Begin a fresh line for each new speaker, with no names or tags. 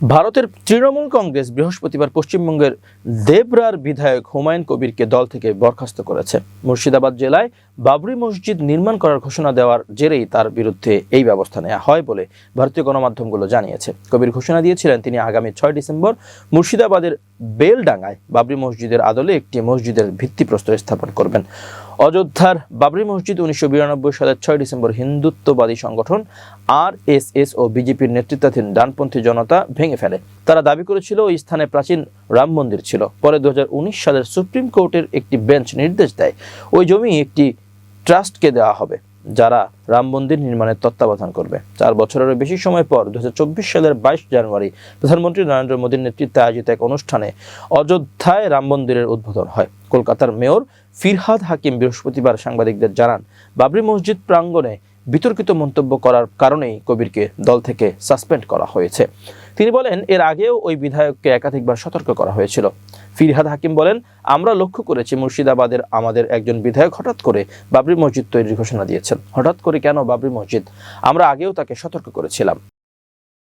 ভারতের তৃণমূল কংগ্রেস বৃহস্পতিবার পশ্চিমবঙ্গের দেবরার বিধায়ক হুমায়ুন কবিরকে দল থেকে বরখাস্ত করেছে। মুর্শিদাবাদ জেলায় বাবরি মসজিদ নির্মাণ করার ঘোষণা দেওয়ার জেরেই তার বিরুদ্ধে এই ব্যবস্থা নেওয়া হয় বলে ভারতীয় গণমাধ্যমগুলো জানিয়েছে। কবির ঘোষণা দিয়েছিলেন, তিনি আগামী ছয় ডিসেম্বর মুর্শিদাবাদের বেলডাঙ্গায় বাবরি মসজিদের আদলে একটি মসজিদের ভিত্তিপ্রস্তর স্থাপন করবেন। অযোধ্যার বাবরি মসজিদ উনিশশো বিরানব্বই সালের ছয় ডিসেম্বর হিন্দুত্ববাদী সংগঠন আর এস এস ও বিজেপির নেতৃত্বাধীন ডানপন্থী জনতা ভেঙে ফেলে। তারা দাবি করেছিল ওই স্থানে প্রাচীন রাম মন্দির ছিল। পরে দু হাজার উনিশ সালের সুপ্রিম কোর্টের একটি বেঞ্চ নির্দেশ দেয়, ওই জমি একটি ট্রাস্টকে দেওয়া হবে। যারা রাম মন্দির নির্মাণের তত্ত্বাবধান করবে। চার বছরেরও বেশি সময় পর দু সালের বাইশ জানুয়ারি প্রধানমন্ত্রী নরেন্দ্র মোদীর নেতৃত্বে আয়োজিত এক অনুষ্ঠানে অযোধ্যায় রাম মন্দিরের উদ্বোধন হয়। কলকাতার মেয়র ফিরহাদ হাকিম বৃহস্পতিবার সাংবাদিকদের জানান, বাবরি মসজিদ প্রাঙ্গণে বিতর্কিত মন্তব্য করার কারণেই কবিরকে দল থেকে সাসপেন্ড করা হয়েছে। তিনি বলেন, এর আগেও ওই বিধায়ককে একাধিকবার সতর্ক করা হয়েছিল। ফিরহাদ হাকিম বলেন, আমরা লক্ষ্য করেছি মুর্শিদাবাদের আমাদের একজন বিধায়ক হঠাৎ করে বাবরি মসজিদ তৈরির ঘোষণা দিয়েছেন। হঠাৎ করে কেন বাবরি মসজিদ? আমরা আগেও তাকে সতর্ক করেছিলাম।